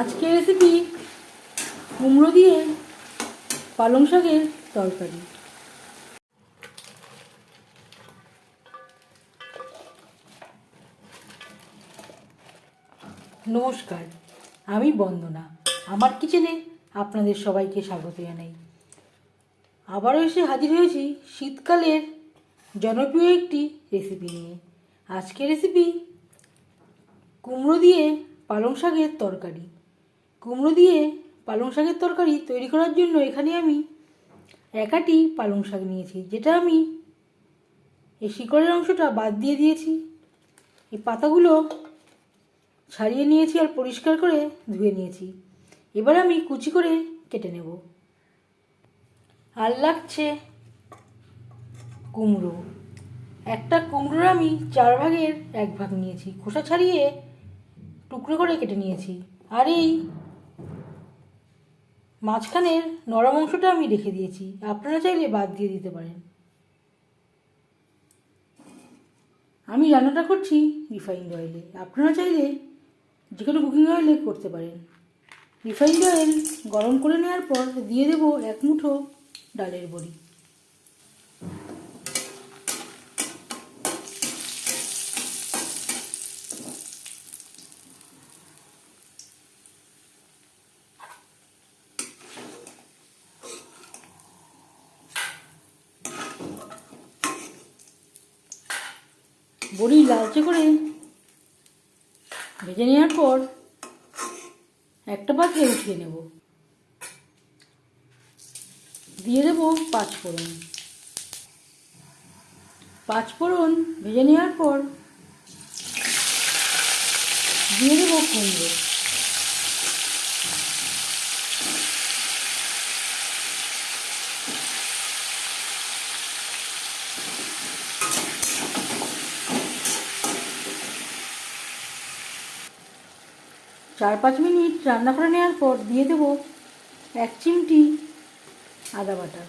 আজকের রেসিপি কুমড়ো দিয়ে পালং শাকের তরকারি। নমস্কার, আমি বন্দনা। আমার কিচেনে আপনাদের সবাইকে স্বাগত জানাই। আবারও এসে হাজির হয়েছি শীতকালের জনপ্রিয় একটি রেসিপি নিয়ে। আজকের রেসিপি কুমড়ো দিয়ে পালং শাকের তরকারি। কুমড়ো দিয়ে পালং শাকের তরকারি তৈরি করার জন্য এখানে আমি একাটি পালং শাক নিয়েছি, যেটা আমি এই শিকড়ের অংশটা বাদ দিয়ে দিয়েছি। এই পাতাগুলো ছাড়িয়ে নিয়েছি আর পরিষ্কার করে ধুয়ে নিয়েছি। এবার আমি কুচি করে কেটে নেব। আর লাগছে কুমড়ো। একটা কুমড়োর আমি চার ভাগের এক ভাগ নিয়েছি। খোসা ছাড়িয়ে টুকরো করে কেটে নিয়েছি। আর এই মাঝখানের নরম অংশটা আমি রেখে দিয়েছি। আপনারা চাইলে বাদ দিয়ে দিতে পারেন। আমি রান্নাটা করছি রিফাইন্ড অয়েলে। আপনারা চাইলে যে কোনো কুকিং অয়েলে করতে পারেন। রিফাইন্ড অয়েল গরম করে নেওয়ার পর দিয়ে দেবো এক মুঠো ডালের বড়ি। বড়ি লালচে করে ভেজে নেওয়ার পর একটা পাত্রে উঠিয়ে নেব। দিয়ে দেবো পাঁচফোড়ন। পাঁচফোড়ন ভেজে নেওয়ার পর দিয়ে দেবো কুমড়ো। চার পাঁচ মিনিট রান্না করে নেওয়ার পর দিয়ে দেবো এক চিমটি আদা বাটা।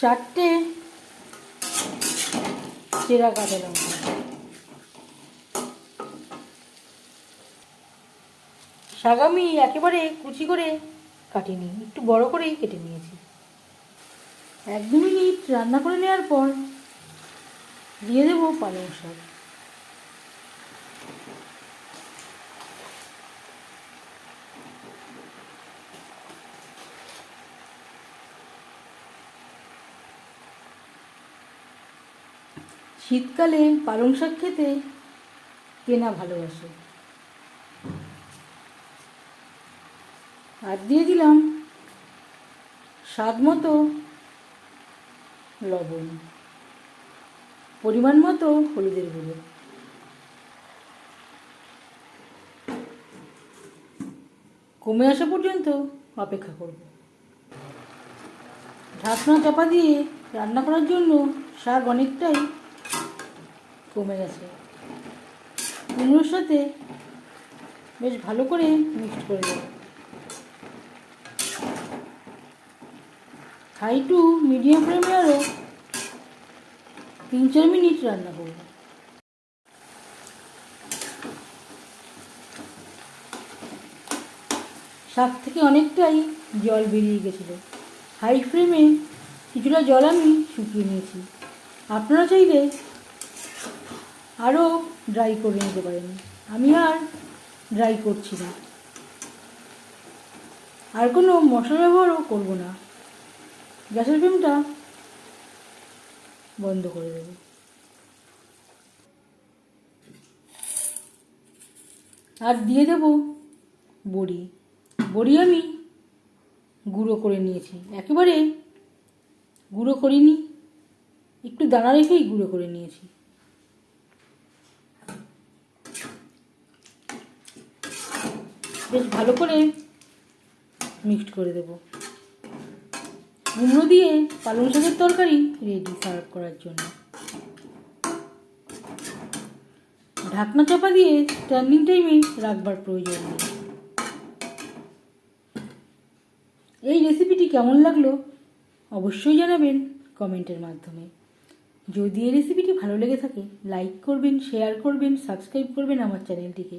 চারটে চেরা কাঁচা লঙ্কা। শাক আমি একেবারে কুচি করে কাটিনি, একটু বড় করেই কেটে নিয়েছি। এক দু মিনিট রান্না করে নেওয়ার পর দিয়ে দেবো পালং শাক। শীতকালে পালং শাক খেতে কেনা ভালোবাসে। আর দিয়ে দিলাম স্বাদ মতো লবণ, পরিমাণ মতো হলুদের গুঁড়ো। কমে আসা পর্যন্ত অপেক্ষা করব। ঢাকনা চাপা দিয়ে রান্না করার জন্য শাক অনেকটাই কমে গেছে। কুমড়োর সাথে বেশ ভালো করে মিক্সড করে দেবো। হাই টু মিডিয়াম ফ্লেমে আরও তিন চার মিনিট রান্না করব। শাক থেকে অনেকটাই জল বেরিয়ে গেছিল। হাই ফ্লেমে কিছুটা জল আমি শুকিয়ে নিয়েছি। আপনারা চাইলে আরও ড্রাই করে নিতে পারেন। আমি আর ড্রাই করছি না। আর কোনো মশলা ব্যবহারও করব না। গ্যাসের ফ্লেমটা বন্ধ করে দেব। আর দিয়ে দেব বড়ি। বড়ি আমি গুঁড়ো করে নিয়েছি। একেবারে গুঁড়ো করিনি, একটু দানা রেখেই গুঁড়ো করে নিয়েছি। বেশ ভালো করে মিক্সড করে দেব। কুমড়ো দিয়ে পালং শাকের তরকারি রেডি সার্ভ করার জন্য। ঢাকনা চাপা দিয়ে স্ট্যান্ডিং টাইমে রাখবার প্রয়োজন নেই। এই রেসিপিটি কেমন লাগল অবশ্যই জানাবেন কমেন্টের মাধ্যমে। যদি এই রেসিপিটি ভালো লেগে থাকে লাইক করবেন শেয়ার করবেন সাবস্ক্রাইব করবেন আমার চ্যানেলটিকে